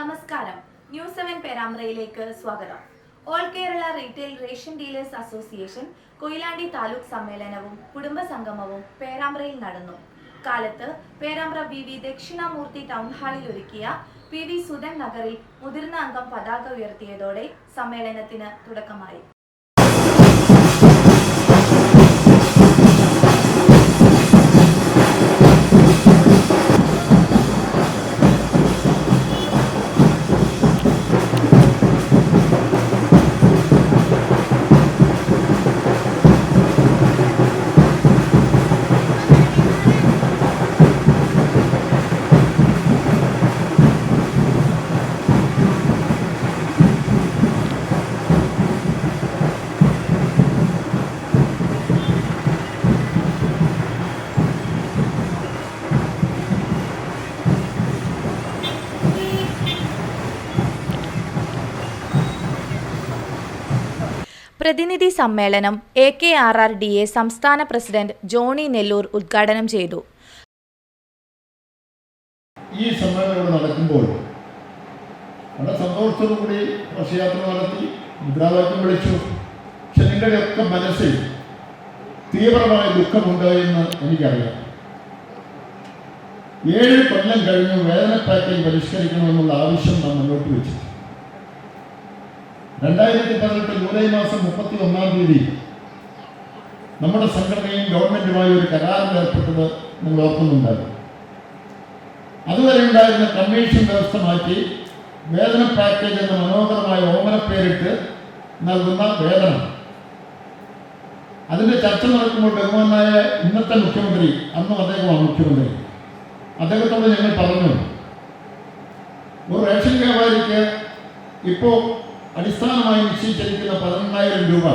നമസ്കാരം. News seven പേരാമ്പ്രയിലേക്ക് സ്വാഗതം. All Kerala retail ration dealers association Koyilandy taluk സമ്മേളനവും കുടുംബ സംഗമവും പേരാമ്പ്രയിൽ നടന്നു. കാലത്ത് Perambra V V Dakshinamurthy town ഹാളിൽ ഒരുക്കിയ പി വി സുധൻ നഗറിൽ മുതിർന്ന അംഗം പതാക ഉയർത്തിയതോടെ സമ്മേളനത്തിന് തുടക്കമായി. പ്രതിനിധി സമ്മേളനം A K R R D A സംസ്ഥാന പ്രസിഡന്റ് ജോണി നെല്ലൂർ ഉദ്ഘാടനം ചെയ്തു. ഈ സമ്മേളനം നടക്കുമ്പോൾ വളരെ സന്തോഷത്തോടുകൂടി ഘോഷയാത്ര നടത്തി മുദ്രാവാക്യം വിളിച്ചു. പക്ഷെ നിങ്ങളുടെയൊക്കെ മനസ്സിൽ തീവ്രമായ ദുഃഖമുണ്ട് എന്ന് എനിക്കറിയാം. ഏഴ് കൊല്ലം കഴിഞ്ഞു വേതന പാക്കേജ് പരിഷ്കരിക്കണമെന്നുള്ള ആവശ്യം നാം മുന്നോട്ട് വെച്ചു രണ്ടായിരത്തി പതിനെട്ട് ജൂലൈ മാസം മുപ്പത്തി ഒന്നാം തീയതി നമ്മുടെ സംഘടനയും ഗവൺമെന്റുമായി ഒരു കരാറിൽ ഏർപ്പെട്ടത് നിങ്ങൾ ഓർക്കുന്നുണ്ടായിരുന്നു അതുവരെ ഉണ്ടായിരുന്ന കമ്മീഷൻ വ്യവസ്ഥ മാറ്റി വേതന പാക്കേജ് എന്ന മനോഹരമായ ഓമന പേരിട്ട് നൽകുന്ന വേതനം. അതിന്റെ ചർച്ച നടക്കുമ്പോൾ ബഹുമാനായ ഇന്നത്തെ മുഖ്യമന്ത്രി അന്നും അദ്ദേഹമാണ് മുഖ്യമന്ത്രി. അദ്ദേഹത്തോട് ഞങ്ങൾ പറഞ്ഞു ഒരു റേഷൻ വ്യാപാരിക്ക് ഇപ്പോൾ അടിസ്ഥാനമായി നിശ്ചയിച്ചിരിക്കുന്ന പതിനെണ്ണായിരം രൂപ.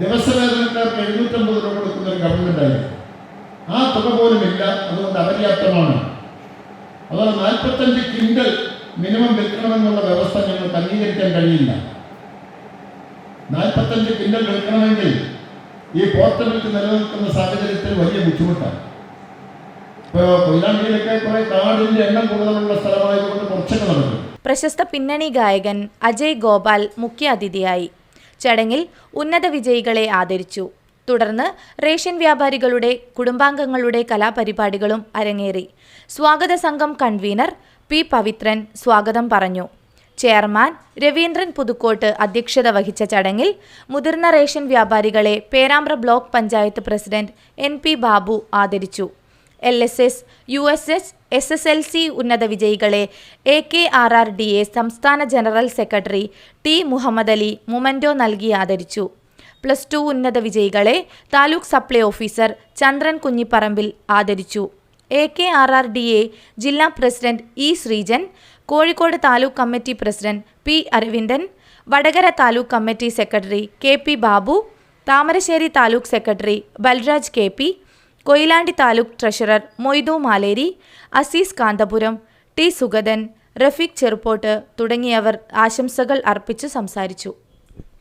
ദിവസവേതനക്കാർക്ക് എഴുന്നൂറ്റമ്പത് രൂപ കൊടുക്കുന്ന ഒരു ഗവൺമെന്റ് ആയിരുന്നു. ആ തുക പോലും ഇല്ല. അതുകൊണ്ട് അപര്യാപ്തമാണ്. അതുപോലെ നാൽപ്പത്തഞ്ച് കിൻഡൽ മിനിമം വിൽക്കണമെന്നുള്ള വ്യവസ്ഥ ഞങ്ങൾക്ക് അംഗീകരിക്കാൻ കഴിയില്ല. നാൽപ്പത്തഞ്ച് കിൻഡൽ വിൽക്കണമെങ്കിൽ ഈ പോർട്ടബിലിറ്റി നിലനിൽക്കുന്ന സാഹചര്യത്തിൽ വലിയ ബുദ്ധിമുട്ടാണ്. ഇപ്പോൾ കൊയിലാണ്ടിയിലൊക്കെ കുറെ കാടിന്റെ എണ്ണം കൂടുതലുള്ള സ്ഥലമായതുകൊണ്ട് കുറച്ചൊക്കെ നടക്കും പ്രശസ്ത പിന്നണി ഗായകൻ അജയ് ഗോപാൽ മുഖ്യാതിഥിയായി. ചടങ്ങിൽ ഉന്നത വിജയികളെ ആദരിച്ചു. തുടർന്ന് റേഷൻ വ്യാപാരികളുടെ കുടുംബാംഗങ്ങളുടെ കലാപരിപാടികളും അരങ്ങേറി. സ്വാഗത സംഘം കൺവീനർ പി പവിത്രൻ സ്വാഗതം പറഞ്ഞു. ചെയർമാൻ രവീന്ദ്രൻ പുതുക്കോട്ട് അധ്യക്ഷത വഹിച്ച ചടങ്ങിൽ മുതിർന്ന ration വ്യാപാരികളെ Perambra block panchayat president N P Babu ആദരിച്ചു. L S S U S S S S L C ഉന്നത വിജയികളെ A K R R D A സംസ്ഥാന general secretary T Muhammad Ali memento നൽകി ആദരിച്ചു. പ്ലസ് ടു ഉന്നത വിജയികളെ taluk supply officer Chandran കുഞ്ഞിപ്പറമ്പിൽ ആദരിച്ചു. A K R R D A ജില്ലാ president E Sreejan Kozhikode taluk committee president P Aravindan Vadakara taluk committee secretary K P Babu Thamarassery taluk secretary Balraj K P Koyilandy taluk treasurer Moythu Maleri Azeez Kanthapuram T Sugathan Rafeeq Cheruppott തുടങ്ങിയവർ ആശംസകൾ അർപ്പിച്ച് സംസാരിച്ചു.